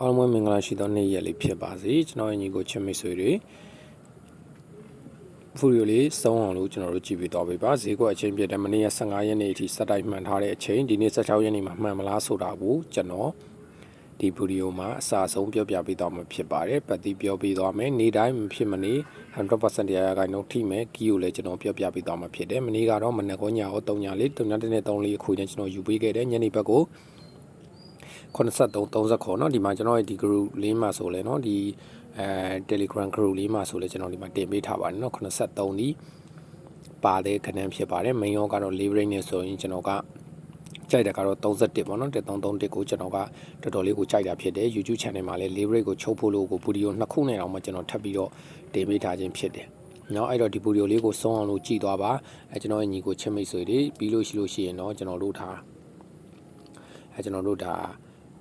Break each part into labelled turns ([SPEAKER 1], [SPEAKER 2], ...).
[SPEAKER 1] အားလုံးပဲမင်္ဂလာရှိသောနေ့ရက်လေးဖြစ်ပါစေကျွန်တော်ရဲ့ညီကိုချစ်မိတ်ဆွေတွေဖူရီယိုလေးစုံအောင်လို့ကျွန်တော်တို့ကြည့်ပြီးတော့ပြပါဈေးကွက်အချိန်ပြတဲ့မနေ့ရက်15ရက်နေ့အထိစက်တိုက်မှန်ထားတဲ့အချိန်ဒီနေ့16ရက်နေ့မှာမှန်မလားဆိုတာကိုကျွန်တော်ဒီဗီဒီယိုမှာအစအဆုံးပြောပြပေးတော့မှာဖြစ်ပါတယ်ပတ်တိပြောပြသွားမယ်နေ့တိုင်းမဖြစ်မနေ100%တရားခိုင်နှုန်းထိမယ်ကီကိုလည်းကျွန်တော်ပြောပြပေးသွားမှာဖြစ်တယ်မနေ့ကတော့မနက်ကောညရော3ညလေး3ညတစ်နေ့3လေးအခုနဲ့ကျွန်တော်ယူပေးခဲ့တယ်ညနေဘက်ကို 83 30เนาะဒီမှာကျွန်တော်ရဲ့ဒီ group လေးမှာဆိုလဲเนาะဒီအဲ Telegram group လေးမှာဆိုလဲကျွန်တော်ဒီမှာတင်ပေးထားပါတယ်เนาะ83ဒီပါတဲ့ခဏန်းဖြစ်ပါတယ် main ရောကတော့ leverage နဲ့ဆိုရင်ကျွန်တော်ကကြိုက်တာကတော့31ပေါ့နော်1331ကိုကျွန်တော်ကတော်တော်လေးကိုကြိုက်တာဖြစ်တယ် YouTube channel မှာလည်း leverage ကိုချုပ်ဖို့လို့ကိုဗီဒီယိုနှစ်ခုနဲ့တောင်မှကျွန်တော်ထပ်ပြီးတော့တင်ပေးထားခြင်းဖြစ်တယ်เนาะအဲ့တော့ဒီဗီဒီယိုလေးကိုဆုံးအောင်လို့ကြည့်သွားပါအဲကျွန်တော်ရဲ့ညီကိုချစ်မိတ်ဆွေတွေပြီးလို့ရှိလို့ရှိရင်เนาะကျွန်တော်တို့ထားအဲကျွန်တော်တို့ဒါ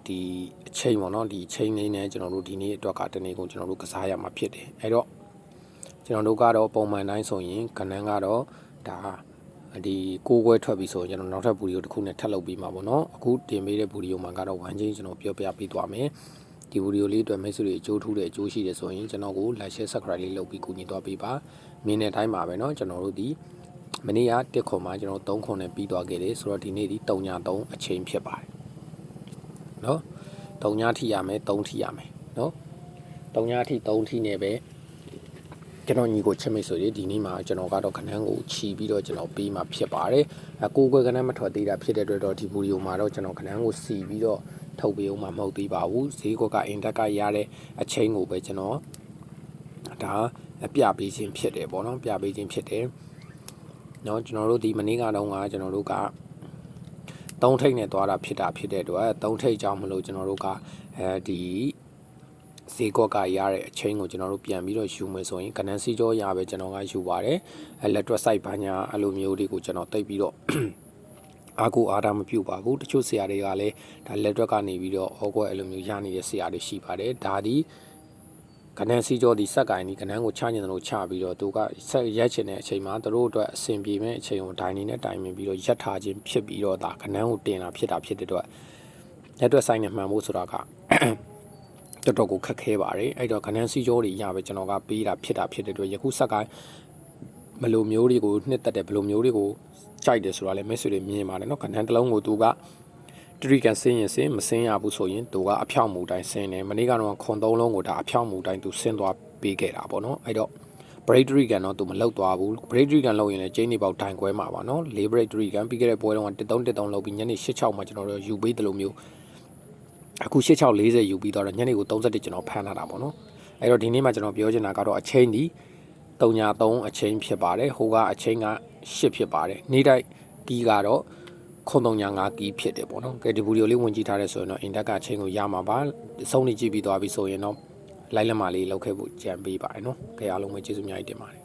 [SPEAKER 1] ဒီအချိန်ပေါ့နော်ဒီအချိန်လေးနဲ့ကျွန်တော်တို့ဒီနေ့အတွက်ကတနေ့ကုန်ကျွန်တော်တို့ကစားရမှာဖြစ်တယ်အဲ့တော့ကျွန်တော်တို့ကတော့ပုံမှန်တိုင်းဆိုရင်ကဏ္ဍကတော့ဒါဒီကိုးခွဲထွက်ပြီဆိုရင်ကျွန်တော်နောက်ထပ်ဗီဒီယိုတစ်ခုနဲ့ထပ်လုပ်ပြီးမှာပေါ့နော်အခုတင်ပေးတဲ့ဗီဒီယိုမှာကတော့ဝမ်းချင်းကျွန်တော်ပြောပြပေးသွားမယ်ဒီဗီဒီယိုလေးအတွက်မိတ်ဆွေတွေအကျိုးထူးတဲ့အကျိုးရှိတယ်ဆိုရင်ကျွန်တော်ကို like share subscribe လေးလုပ်ပြီးကူညီသွားပေးပါမင်းတဲ့တိုင်းမှာပဲเนาะကျွန်တော်တို့ဒီမနေ့ကတက်ခွန်မှာကျွန်တော်3ခွန်နဲ့ပြီးသွားခဲ့တယ်ဆိုတော့ဒီနေ့ဒီ3ည3အချိန်ဖြစ်ပါတယ် เนาะ3ညထိရမယ်3ထိရမယ်เนาะ3ညထိ3ထိနဲ့ပဲကျွန်တော်ညီကိုချစ်မိတ်ဆိုရင်ဒီနေ့မှာကျွန်တော်ကတော့ခဏန်းကိုခြီးပြီးတော့ကျွန်တော်ပေးมาဖြစ်ပါတယ်အကိုကွယ်ခဏန်းမထွက်သေးတာဖြစ်တဲ့အတွက်တော့ဒီဗီဒီယိုမှာတော့ကျွန်တော်ခဏန်းကိုစီပြီးတော့ထုတ်ပေးအောင်မှမဟုတ်သေးပါဘူးဈေးကွက်ကအင်တက်ကရတဲ့အချိန်ကိုပဲကျွန်တော်ဒါပြပေးခြင်းဖြစ်တယ်ပေါ့နော်ပြပေးခြင်းဖြစ်တယ်เนาะကျွန်တော်တို့ဒီမနေ့ကတော့ကကျွန်တော်တို့က သုံးထိပ်နဲ့သွားတာဖြစ်တာဖြစ်တဲ့အတွက်သုံးထိပ်ကြောင့်မလို့ကျွန်တော်တို့ကအဲဒီဈေးကွက်ကရတဲ့အချိန်ကိုကျွန်တော်တို့ပြန်ပြီးတော့ယူမယ်ဆိုရင်ကနန်းစီကြောရပဲကျွန်တော်ကယူပါတယ်အဲလက်တွက်ဆိုင်ဘာညာအဲ့လိုမျိုးတွေကိုကျွန်တော်တိတ်ပြီးတော့အာကိုအားတာမပြုတ်ပါဘူးတချို့ဆရာတွေကလည်းဒါလက်တွက်ကနေပြီးတော့ဩကွက်အဲ့လိုမျိုးရနေတဲ့ဆရာတွေရှိပါတယ်ဒါဒီ ကနန်းစီကြောဒီစက်ကင်ဒီကနန်းကိုချညင်တယ်လို့ချပြီးတော့သူကဆက်ရက်ချင်တဲ့အချိန်မှာသူတို့အတွက်အဆင်ပြေမဲ့အချိန်ကိုဒိုင်နေနဲ့တိုင်မြင်ပြီးတော့ရက်ထားခြင်းဖြစ်ပြီးတော့ဒါကနန်းကိုတင်တာဖြစ်တာဖြစ်တဲ့အတွက်လက်တွက်ဆိုင်နဲ့မှန်ဖို့ဆိုတာကတော်တော်ကိုခက်ခဲပါတယ်အဲ့တော့ကနန်းစီကြောတွေရပဲကျွန်တော်ကပေးတာဖြစ်တာဖြစ်တဲ့အတွက်ယခုစက်ကင်ဘလိုမျိုးတွေကိုနှစ်သက်တဲ့ဘလိုမျိုးတွေကိုကြိုက်တယ်ဆိုတာလည်းမိတ်ဆွေတွေမြင်ပါတယ်နော်ကနန်းတစ်လုံးကိုသူက တရီကန်ဆင်းရင်ဆင်းမဆင်းရဘူးဆိုရင်သူကအဖြောက်မူတိုင်းဆင်းတယ်မနေ့ကတော့ခွန်သုံးလုံးကိုဒါအဖြောက်မူတိုင်းသူဆင်းသွားပေးခဲ့တာပေါ့နော်အဲ့တော့ break tree ကန်တော့သူမလောက်သွားဘူး break tree ကန်လောက်ရင်လည်းကျင်းနေပေါက်တိုင်ခွဲမှာပါနော်၄ break tree ကန်ပြီးခဲ့တဲ့ပွဲတုန်းက13 13လောက်ပြီးညနေ6မှာကျွန်တော်တို့ယူပေးတယ်လို့မျိုးအခု8640ယူပြီးတော့ညနေကို31ကျွန်တော်ဖမ်းလာတာပေါ့နော်အဲ့တော့ဒီနေ့မှာကျွန်တော်ပြောချင်တာကတော့အချိန်ဒီ303အချိန်ဖြစ်ပါတယ်ဟိုကအချိန်က8ဖြစ်ပါတယ်နေ့တိုင်းဒီကတော့ ခွန်305ကီးဖြစ်တယ်ပေါ့နော်ကဲဒီဗီဒီယိုလေးဝင်ကြည့်ထားတဲ့ဆိုရင်တော့အင်တက်ကချိန်ကိုရမှာပါစုံနေကြည့်ပြီးသွားပြီဆိုရင်တော့လိုက်လက်မလေးလောက်ခဲ့ဖို့ကြံပေးပါတယ်နော်ကဲအားလုံးပဲကျေးဇူးများကြီးတင်ပါတယ်